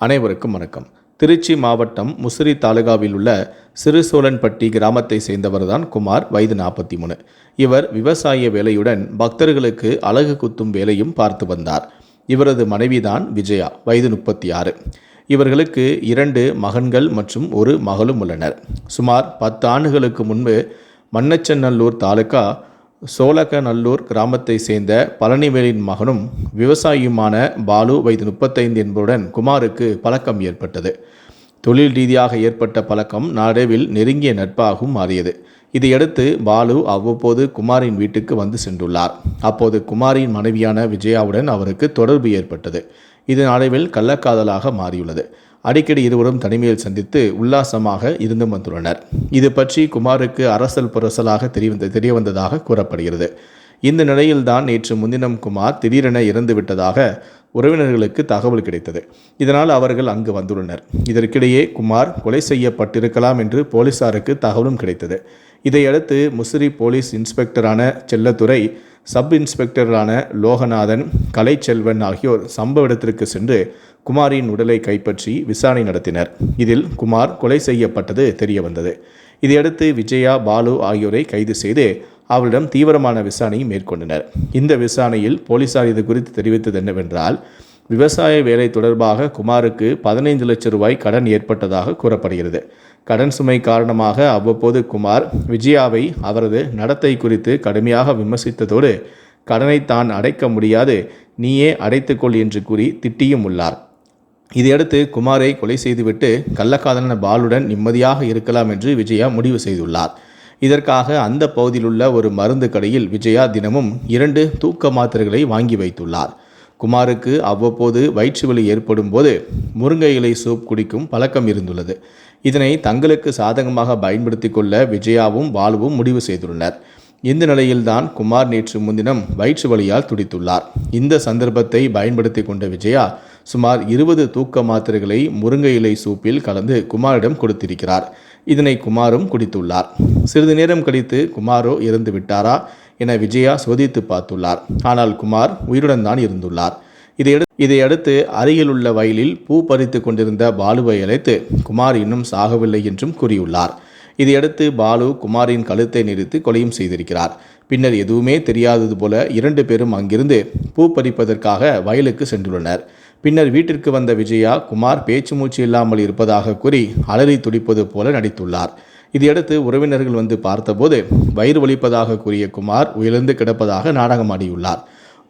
அனைவருக்கும் வணக்கம். திருச்சி மாவட்டம் முசிறி தாலுகாவில் உள்ள சிறுசோழன்பட்டி கிராமத்தை சேர்ந்தவர்தான் குமார் வயது நாற்பத்தி மூணு இவர் விவசாய வேலையுடன் பக்தர்களுக்கு அழகு குத்தும் வேலையும் பார்த்து வந்தார். இவரது மனைவிதான் விஜயா வயது முப்பத்தி ஆறு இவர்களுக்கு இரண்டு மகன்கள் மற்றும் ஒரு மகளும் உள்ளனர். சுமார் பத்து ஆண்டுகளுக்கு முன்பு மன்னச்சநல்லூர் தாலுகா சோழகநல்லூர் கிராமத்தை சேர்ந்த பழனிவேலின் மகனும் விவசாயியுமான பாலு வயது முப்பத்தைந்து என்பதுடன் குமாருக்கு பழக்கம் ஏற்பட்டது. தொழில் ரீதியாக ஏற்பட்ட பழக்கம் நாடவில் நெருங்கிய நட்பாகவும் மாறியது. இதையடுத்து பாலு அவ்வப்போது குமாரின் வீட்டுக்கு வந்து சென்றுள்ளார். அப்போது குமாரின் மனைவியான விஜயாவுடன் அவருக்கு தொடர்பு ஏற்பட்டது. இது நாடவில் கள்ளக்காதலாக மாறியுள்ளது. அடிக்கடி இருவரும் தனிமையில் சந்தித்து உல்லாசமாக இருந்து வந்துள்ளனர். இது பற்றி குமாருக்கு அரசல் புரசலாக தெரிய தெரிய வந்ததாக கூறப்படுகிறது. இந்த நிலையில்தான் நேற்று முன்தினம் குமார் திடீரென இறந்துவிட்டதாக உறவினர்களுக்கு தகவல் கிடைத்தது. இதனால் அவர்கள் அங்கு வந்துள்ளனர். இதற்கிடையே குமார் கொலை செய்யப்பட்டிருக்கலாம் என்று போலீசாருக்கு தகவலும் கிடைத்தது. இதையடுத்து முசிறி போலீஸ் இன்ஸ்பெக்டரான செல்லத்துறை சப் இன்ஸ்பெக்டரான லோகநாதன் கலைச்செல்வன் ஆகியோர் சம்பவ இடத்திற்கு சென்று குமாரின் உடலை கைப்பற்றி விசாரணை நடத்தினர். இதில் குமார் கொலை செய்யப்பட்டது தெரியவந்தது. இதையடுத்து விஜயா பாலு ஆகியோரை கைது செய்து அவரிடம் தீவிரமான விசாரணையை மேற்கொண்டனர். இந்த விசாரணையில் போலீசார் இது குறித்து தெரிவித்தது என்னவென்றால் விவசாய வேலை தொடர்பாக குமாருக்கு பதினைந்து லட்சம் ரூபாய் கடன் ஏற்பட்டதாக கூறப்படுகிறது. கடன் சுமை காரணமாக அவ்வப்போது குமார் விஜயாவை அவரது நடத்தை குறித்து கடுமையாக விமர்சித்ததோடு கடனை தான் அடைக்க முடியாது நீயே அடைத்துக்கொள் என்று கூறி திட்டியும் உள்ளார். இதையடுத்து குமாரை கொலை செய்துவிட்டு கள்ளக்காதலன பாலுடன் நிம்மதியாக இருக்கலாம் என்று விஜயா முடிவு செய்துள்ளார். இதற்காக அந்த பகுதியிலுள்ள ஒரு மருந்து கடையில் விஜயா தினமும் இரண்டு தூக்க மாத்திரைகளை வாங்கி வைத்துள்ளார். குமாருக்கு அவ்வப்போது வயிற்று வலி ஏற்படும் போது முருங்கை இலை சூப் குடிக்கும் பழக்கம் இருந்துள்ளது. இதனை தங்களுக்கு சாதகமாக பயன்படுத்தி கொள்ள விஜயாவும் பாலுவும் முடிவு செய்துள்ளனர். இந்த நிலையில்தான் குமார் நேற்று முன்தினம் வயிற்று வலியால் துடித்துள்ளார். இந்த சந்தர்ப்பத்தை பயன்படுத்தி கொண்ட விஜயா சுமார் இருபது தூக்க மாத்திரைகளை முருங்கை இலை சூப்பில் கலந்து குமாரிடம் கொடுத்திருக்கிறார். இதனை குமாரும் குடித்துள்ளார். சிறிது நேரம் கழித்து குமாரோ இறந்து விட்டாரா என விஜயா சோதித்து பார்த்துள்ளார். ஆனால் குமார் உயிருடன் தான் இருந்துள்ளார். இதையடுத்து இதையடுத்து அருகில் உள்ள வயலில் பூ பறித்து கொண்டிருந்த பாலுவை அழைத்து குமார் இன்னும் சாகவில்லை என்றும் கூறியுள்ளார். இதையடுத்து பாலு குமாரின் கழுத்தை நிறுத்தி கொலையும் செய்திருக்கிறார். பின்னர் எதுவுமே தெரியாதது போல இரண்டு பேரும் அங்கிருந்து பூ பறிப்பதற்காக வயலுக்கு சென்றுள்ளனர். பின்னர் வீட்டிற்கு வந்த விஜயா குமார் பேச்சு மூச்சு இல்லாமல் இருப்பதாக கூறி அலறி துடிப்பது போல நடித்துள்ளார். இதையடுத்து உறவினர்கள் வந்து பார்த்தபோது வயிறு வலிப்பதாக கூறிய குமார் உயர்ந்து கிடப்பதாக நாடகமாடியுள்ளார்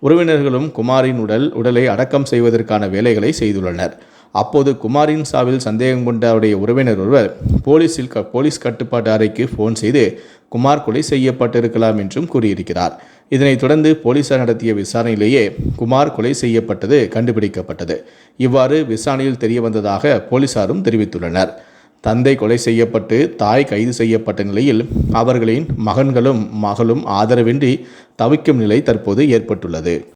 உறவினர்களும் குமாரின் உடல் உடலை அடக்கம் செய்வதற்கான வேலைகளை செய்துள்ளனர். அப்போது குமாரின் சாவில் சந்தேகம் கொண்ட அவருடைய உறவினர் ஒருவர் போலீஸில் க போலீஸ் கட்டுப்பாட்டு அறைக்கு ஃபோன் செய்து குமார் கொலை செய்யப்பட்டிருக்கலாம் என்றும் கூறியிருக்கிறார். இதனைத் தொடர்ந்து போலீசார் நடத்திய விசாரணையிலேயே குமார் கொலை செய்யப்பட்டது கண்டுபிடிக்கப்பட்டது. இவ்வாறு விசாரணையில் தெரியவந்ததாக போலீசாரும் தெரிவித்துள்ளனர். தந்தை கொலை செய்யப்பட்டு தாய் கைது செய்யப்பட்ட நிலையில் அவர்களின் மகன்களும் மகளும் ஆதரவின்றி தவிக்கும் நிலை தற்போது ஏற்பட்டுள்ளது.